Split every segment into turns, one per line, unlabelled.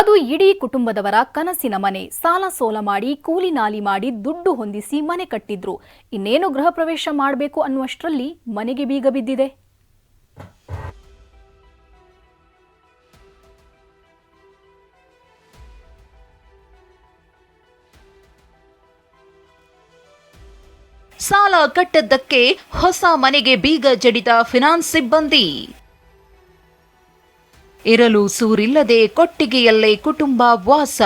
ಅದು ಇಡೀ ಕುಟುಂಬದವರ ಕನಸಿನ ಮನೆ. ಸಾಲ ಸೋಲ ಮಾಡಿ, ಕೂಲಿ ನಾಲಿ ಮಾಡಿ, ದುಡ್ಡು ಹೊಂದಿಸಿ ಮನೆ ಕಟ್ಟಿದ್ರು. ಇನ್ನೇನು ಗೃಹ ಪ್ರವೇಶ ಮಾಡಬೇಕು ಅನ್ನುವಷ್ಟರಲ್ಲಿ ಮನೆಗೆ ಬೀಗ ಬಿದ್ದಿದೆ.
ಸಾಲ ಕಟ್ಟದ್ದಕ್ಕೆ ಹೊಸ ಮನೆಗೆ ಬೀಗ ಜಡಿದ ಫಿನಾನ್ಸ್ ಸಿಬ್ಬಂದಿ. ಇರಲು ಸೂರಿಲ್ಲದೆ ಕೊಟ್ಟಿಗೆಯಲ್ಲೇ ಕುಟುಂಬ ವಾಸ.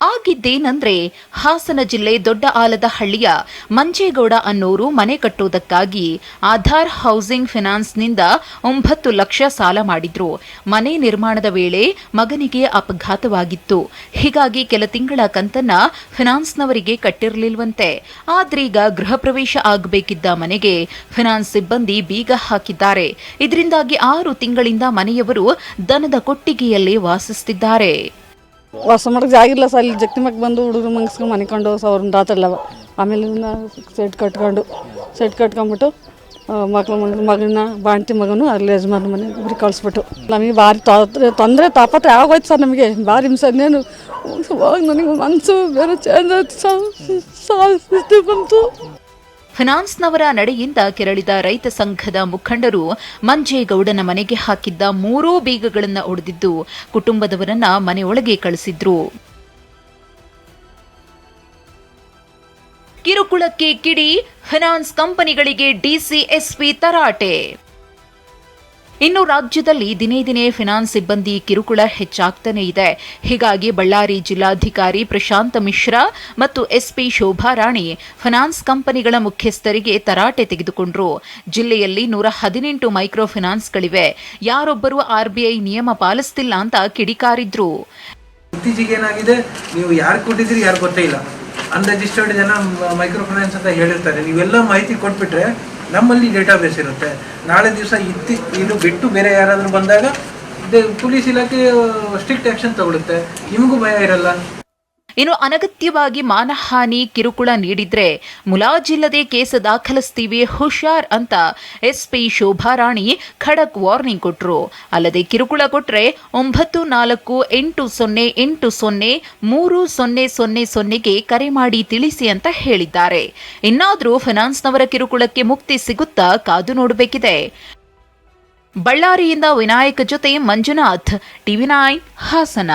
ಆಗಿದ್ದೇನಂದ್ರೆ ಹಾಸನ ಜಿಲ್ಲೆ ದೊಡ್ಡ ಆಲದ ಹಳ್ಳಿಯ ಮಂಜೇಗೌಡ ಅನ್ನೋರು ಮನೆ ಕಟ್ಟುವುದಕ್ಕಾಗಿ ಆಧಾರ್ ಹೌಸಿಂಗ್ ಫಿನಾನ್ಸ್ನಿಂದ ಒಂಬತ್ತು ಲಕ್ಷ ಸಾಲ ಮಾಡಿದ್ರು. ಮನೆ ನಿರ್ಮಾಣದ ವೇಳೆ ಮಗನಿಗೆ ಅಪಘಾತವಾಗಿತ್ತು. ಹೀಗಾಗಿ ಕೆಲ ತಿಂಗಳ ಕಂತನ್ನ ಫಿನಾನ್ಸ್ನವರಿಗೆ ಕಟ್ಟಿರಲಿಲ್ವಂತೆ. ಆದ್ರೀಗ ಗೃಹ ಪ್ರವೇಶ ಆಗಬೇಕಿದ್ದ ಮನೆಗೆ ಫಿನಾನ್ಸ್ ಸಿಬ್ಬಂದಿ ಬೀಗ ಹಾಕಿದ್ದಾರೆ. ಇದರಿಂದಾಗಿ ಆರು ತಿಂಗಳಿಂದ ಮನೆಯವರು ದನದ ಕೊಟ್ಟಿಗೆಯಲ್ಲೇ ವಾಸಿಸುತ್ತಿದ್ದಾರೆ
ವಾಸ ಮಾಡಕ್ಕೆ ಜಾಗಿಲ್ಲ ಸರ್. ಸರ್ ಇಲ್ಲಿ ಜಗ್ತಿಮಕ್ಕೆ ಬಂದು ಹುಡುಗರು ಮಂಗಸ್ಕೊಂಡು ಮನಿಕೊಂಡು ಅವ್ರನ್ನ ರಾತ್ರಿಲ್ಲವ ಆಮೇಲೆ ಸೆಟ್ ಕಟ್ಕೊಂಡು ಸೆಟ್ ಕಟ್ಕೊಂಬಿಟ್ಟು ಮಕ್ಳು ಮಗ ಮಗನ ಬಾಣ್ತಿ ಮಗನು ಅಲ್ಲಿ ಯಜಮಾನ ಮನೆ ಇಬ್ಬರು ಕಳಿಸ್ಬಿಟ್ಟು. ನಮಗೆ ಭಾರಿ ತೊಂದರೆ ತಾಪತ್ರ ಆಗೋಯ್ತು ಸರ್ ನಮಗೆ. ಭಾರಿ ಹಿಂಸೆ ಇನ್ನೇನು ನನಗೆ ಮನಸ್ಸು ಬೇರೆ ಚೇಂಜ್ ಆಯ್ತು ಬಂತು.
ಫಿನಾನ್ಸ್ನವರ ನಡೆಯಿಂದ ಕೆರಳಿದ ರೈತ ಸಂಘದ ಮುಖಂಡರು ಮಂಜೇಗೌಡನ ಮನೆಗೆ ಹಾಕಿದ್ದ ಮೂರೂ ಬೀಗಗಳನ್ನು ಒಡೆದಿದ್ದು ಕುಟುಂಬದವರನ್ನ ಮನೆಯೊಳಗೆ ಕಳಿಸಿದ್ರು. ಕಿರುಕುಳಕ್ಕೆ ಕಿಡಿ, ಫಿನಾನ್ಸ್ ಕಂಪನಿಗಳಿಗೆ ಡಿಸಿಎಸ್ಪಿ ತರಾಟೆ. ಇನ್ನು ರಾಜ್ಯದಲ್ಲಿ ದಿನೇ ದಿನೇ ಫಿನಾನ್ಸ್ ಸಿಬ್ಬಂದಿ ಕಿರುಕುಳ ಹೆಚ್ಚಾಗ್ತಾನೆ ಇದೆ. ಹೀಗಾಗಿ ಬಳ್ಳಾರಿ ಜಿಲ್ಲಾಧಿಕಾರಿ ಪ್ರಶಾಂತ ಮಿಶ್ರಾ ಮತ್ತು ಎಸ್ಪಿ ಶೋಭಾ ರಾಣಿ ಫಿನಾನ್ಸ್ ಕಂಪನಿಗಳ ಮುಖ್ಯಸ್ಥರಿಗೆ ತರಾಟೆ ತೆಗೆದುಕೊಂಡ್ರು. ಜಿಲ್ಲೆಯಲ್ಲಿ ನೂರ ಹದಿನೆಂಟು ಮೈಕ್ರೋ ಫಿನಾನ್ಸ್ಗಳಿವೆ. ಯಾರೊಬ್ಬರು ಆರ್ಬಿಐ ನಿಯಮ ಪಾಲಿಸ್ತಿಲ್ಲ ಅಂತ ಕಿಡಿಕಾರಿದ್ರು.
ಇತ್ತೀಚೆಗೆ ಏನಾಗಿದೆ? ನೀವು ಯಾರು ಕೊಟ್ಟಿದ್ದೀರಿ, ಯಾರು ಗೊತ್ತೇ ಇಲ್ಲ. ಜನ ಮೈಕ್ರೋ ಫೈನಾನ್ಸ್ ಅಂತ ಹೇಳಿರ್ತಾರೆ. ನೀವೆಲ್ಲ ಮಾಹಿತಿ ಕೊಟ್ಬಿಟ್ರೆ ನಮ್ಮಲ್ಲಿ ಡೇಟಾಬೇಸ್ ಇರುತ್ತೆ. ನಾಳೆ ದಿವಸ ಇತ್ತಿ ಇದು ಬಿಟ್ಟು ಬೇರೆ ಯಾರಾದರೂ ಬಂದಾಗ ಪೊಲೀಸ್ ಇಲಾಖೆ ಸ್ಟ್ರಿಕ್ಟ್ ಆ್ಯಕ್ಷನ್ ತಗೊಳುತ್ತೆ. ನಿಮಗೂ ಭಯ ಇರಲ್ಲ.
ಇನ್ನು ಅನಗತ್ಯವಾಗಿ ಮಾನಹಾನಿ ಕಿರುಕುಳ ನೀಡಿದ್ರೆ ಮುಲಾಜಿಲ್ಲದೆ ಕೇಸ ದಾಖಲಿಸ್ತೀವಿ ಹುಷಾರ್ ಅಂತ ಎಸ್ಪಿ ಶೋಭಾರಾಣಿ ಖಡಕ್ ವಾರ್ನಿಂಗ್ ಕೊಟ್ಟರು ಅಲ್ಲದೆ ಕಿರುಕುಳ ಕೊಟ್ರೆ ಒಂಬತ್ತು ನಾಲ್ಕು ಎಂಟು ಸೊನ್ನೆ ಎಂಟು ಸೊನ್ನೆ ಮೂರು ಸೊನ್ನೆ ಸೊನ್ನೆ ಸೊನ್ನೆಗೆ ಕರೆ ಮಾಡಿ ತಿಳಿಸಿ ಅಂತ ಹೇಳಿದ್ದಾರೆ. ಇನ್ನಾದರೂ ಫಿನಾನ್ಸ್ನವರ ಕಿರುಕುಳಕ್ಕೆ ಮುಕ್ತಿ ಸಿಗುತ್ತಾ ಕಾದು ನೋಡಬೇಕಿದೆ. ಬಳ್ಳಾರಿಯಿಂದ ವಿನಾಯಕ ಜೊತೆ ಮಂಜುನಾಥ್, ಟಿವಿ ನೈನ್ ಹಾಸನ.